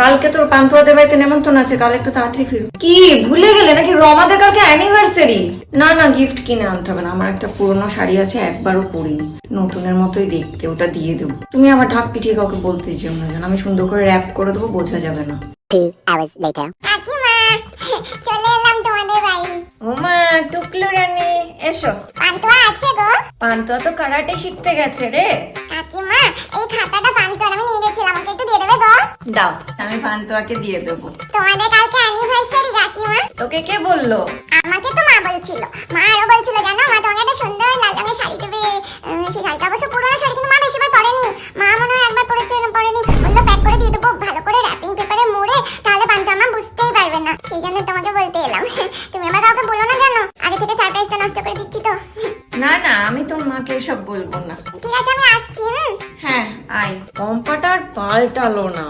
কালকে তোর পান্তুয়াদের বাড়িতে নেমন্তন্ন আছে কাল একটু তাড়াতাড়ি ফিরো কি ভুলে গেলে নাকি রমাদের কালকে অ্যানিভার্সারি না না গিফট কিনে আনতে হবে না আমার একটা পুরনো শাড়ি আছে একবারও পরিনি। নতুনের মতোই দেখতে ওটা দিয়ে দেবো। তুমি আবার ঢাক পিটিয়ে কাউকে বলতে যেও না যেন আমি সুন্দর করে র্যাপ করে দেবো বোঝা যাবে না। Two hours later. চলে এলাম তোমাদের বাড়ি। ওমা টুকলু রানী এসো। পান্তুয়া আছে গো। পান্তুয়া তো কারাটে শিখতে গেছে রে। কাকিমা এই খাতাটা পান্তুয়ার আমি নিয়ে গেছিলাম আমাকে একটু দিয়ে দেবে গো দাও আমি পান্তুয়াকে দিয়ে দেবো। তোমাদের কালকে অ্যানিভার্সারি কাকিমা। তোকে কে বলল? আমাকে তো মা বলছিল। মা আরও বলছিল জানো মা তোমাকে একটা সুন্দর লাল রঙের শাড়ি দেবে। সেই শাড়িটা অবশ্য পুরোনো শাড়ি কিন্তু মা বেশিবার পরেনি। মা মনে হয় একবার পরেছে না পরেনি। বলল প্যাক করে দিয়ে দেবো ভালো করে র্যাপিং পেপারে মুড়ে তাহলে পান্তা মা বুঝতেই পারবে না। সেই জন্য তোমাকে বলতে এলাম। তুমি আমার কাউকে বলো না জানো আগে থেকে সারপ্রাইজটা নষ্ট করে দিচ্ছি তো। না না আমি তোর মাকে এসব বলব না। ঠিক আছে আমি আসছি হ্যাঁ আয়। পম্পাটা পাল্টালো না।